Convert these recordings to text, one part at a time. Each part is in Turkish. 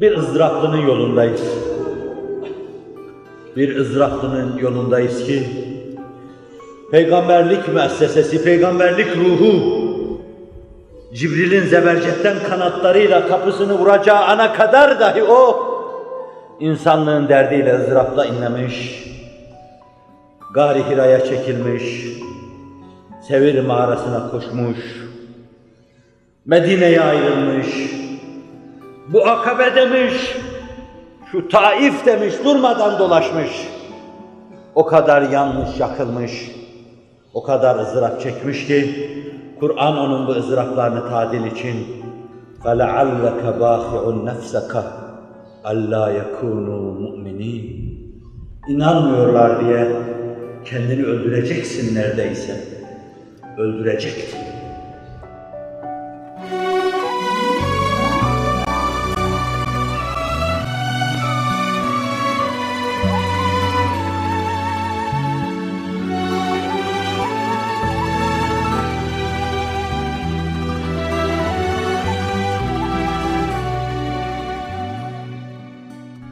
Bir ızdıraplının yolundayız. Bir ızdıraplının yolundayız ki peygamberlik müessesesi, peygamberlik ruhu Cibril'in zebercetten kanatlarıyla kapısını vuracağı ana kadar dahi o insanlığın derdiyle ızdırapla inlemiş, Gari Hira'ya çekilmiş, Sevir mağarasına koşmuş, Medine'ye ayrılmış, bu akabe demiş, şu Taif demiş, durmadan dolaşmış. O kadar yanmış, yakılmış, o kadar ızdırap çekmiş ki, Kur'an onun bu ızdıraplarını tadil için فَلَعَلَّكَ بَاخِعُ نَفْسَكَ أَلَّا يَكُونُوا مُؤْمِنِينَ İnanmıyorlar diye kendini öldüreceksin neredeyse. Öldürecektin.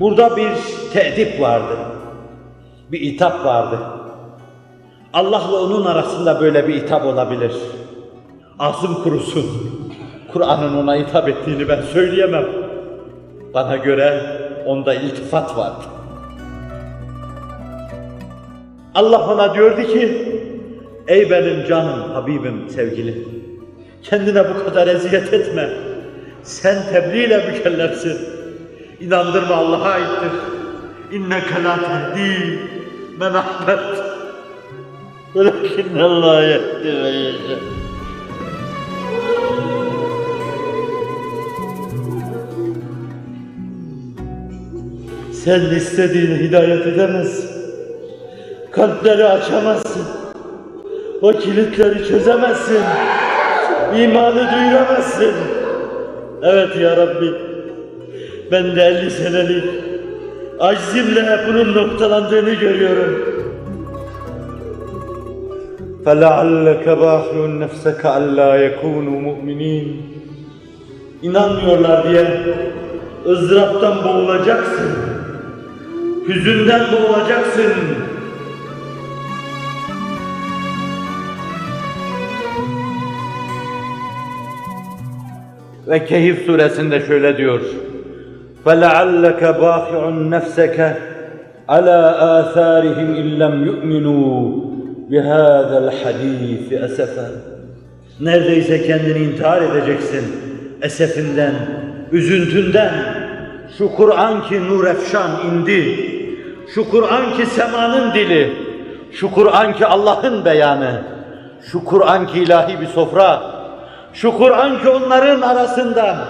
Burada bir teedip vardı. Bir itap vardı. Allah'la onun arasında böyle bir itap olabilir. Ağzım kurusun. Kur'an'ın ona hitap ettiğini ben söyleyemem. Bana göre onda iltifat vardı. Allah ona diyordu ki, Ey benim canım, Habibim, sevgilim. Kendine bu kadar eziyet etme. Sen tebliğ ile mükellefsin. İnandırma Allah'a aittir. İnneke la tehdi men ahbet. Velakinne Allah yehdi ve. Sen istediğini hidayet edemezsin. Kalpleri açamazsın. O kilitleri çözemezsin. İmanı duyuramazsın. Evet ya Rabbi. Ben de 50 senelik aczimle bunun noktalandığını görüyorum. فَلَعَلَّكَ بَاخِعٌ نَفْسَكَ أَلَّا يَكُونُوا مُؤْمِنِينَ İnanmıyorlar diye ızdıraptan boğulacaksın. Hüzünden boğulacaksın. Ve Kehif suresinde şöyle diyor. فَلَعَلَّكَ بَاخِعٌ نَفْسَكَ عَلَى آثَارِهِمْ اِنْ لَمْ يُؤْمِنُوا بِهَذَا الْحَد۪يثِ أَسَفًا Neredeyse kendini intihar edeceksin esefinden, üzüntünden. Şu Kur'an ki nur efşan indi. Şu Kur'an ki semanın dili. Şu Kur'an ki Allah'ın beyanı. Şu Kur'an ki ilahi bir sofra. Şu Kur'an ki onların arasında.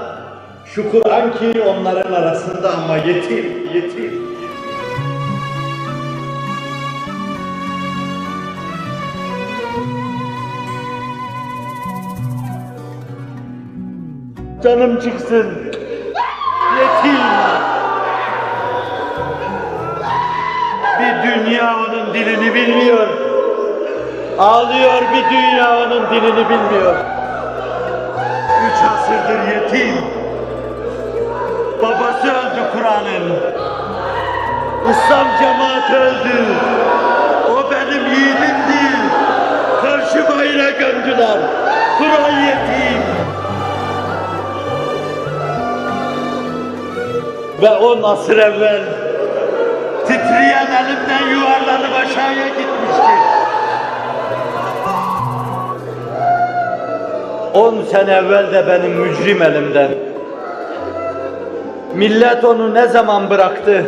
şu Kur'an ki onların arasında ama yetim, yetim. Canım çıksın. Yetim. Bir dünya onun dilini bilmiyor. Ağlıyor bir dünya onun dilini bilmiyor. Üç asırdır yetim. Babası öldü Kur'an'ın. İslam cemaati öldü. O benim yiğidimdi. Karşı bayrağa gömdüler. Kur'an yetim. Ve on asır evvel titreyen elimden yuvarlanıp aşağıya gitmişti. On sene evvel de benim mücrim elimden. Millet onu ne zaman bıraktı?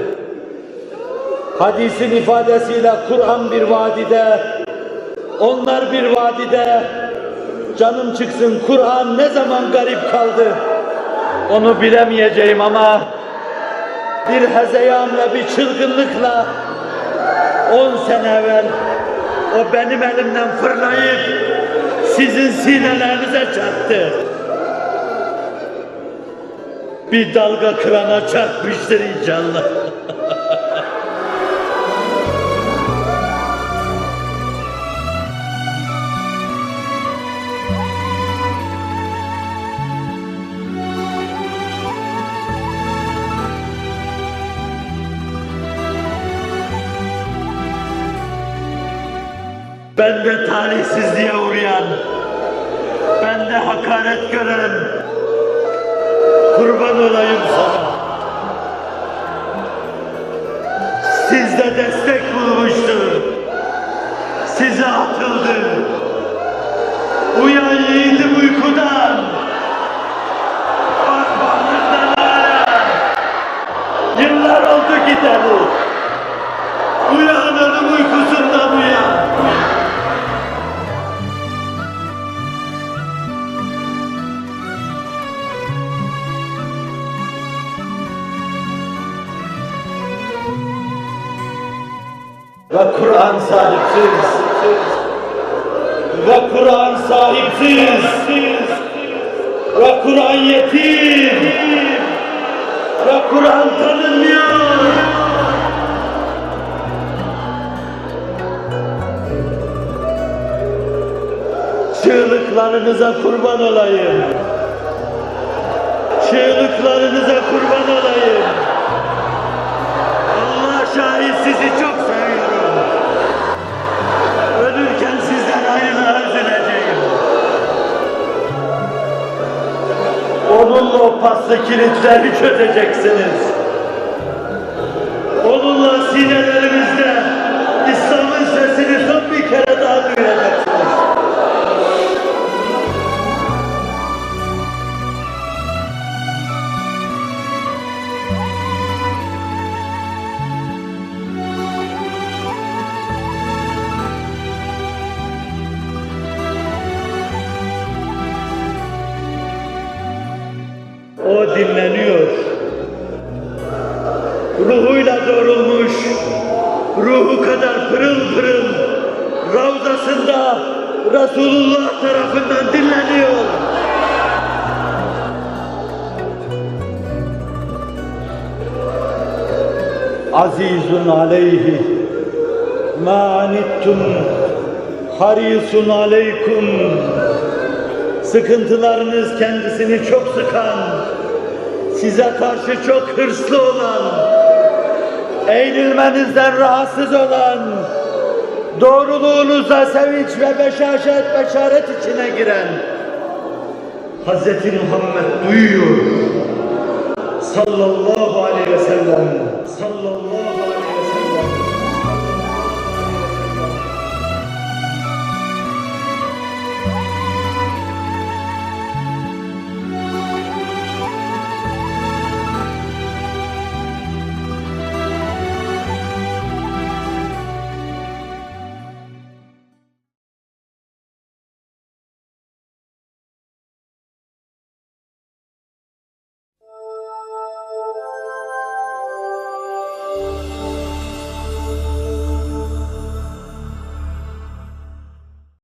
Hadisin ifadesiyle Kur'an bir vadide, onlar bir vadide. Canım çıksın Kur'an ne zaman garip kaldı? Onu bilemeyeceğim ama bir hezeyanla, bir çılgınlıkla on sene evvel o benim elimden fırlayıp sizin sinelerinize çarptı bir dalga kırana çarpmıştır inşallah. Ben de talihsizliğe uğrayan, ben de hakaret gören, kurban olayım sana. Siz de destek bulmuştu, Ve Kur'an sahipsiz. Ve Kur'an sahipsiz. Ve Kur'an yetim. Ve Kur'an tanınmıyor. Çığlıklarınıza kurban olayım. Çığlıklarınıza kurban olayım. Paslı kilitleri çözeceksiniz. Ruhu kadar pırıl pırıl, Ravzasında Resulullah tarafından dinleniyor. Azizun aleyhi ma anittum harisun aleykum Sıkıntılarınız kendisini çok sıkan, size karşı çok hırslı olan, eğilmenizden rahatsız olan, doğruluğunuza sevinç ve beşaşet, beşaret içine giren Hz. Muhammed duyuyor. Sallallahu aleyhi ve sellem. Sallallahu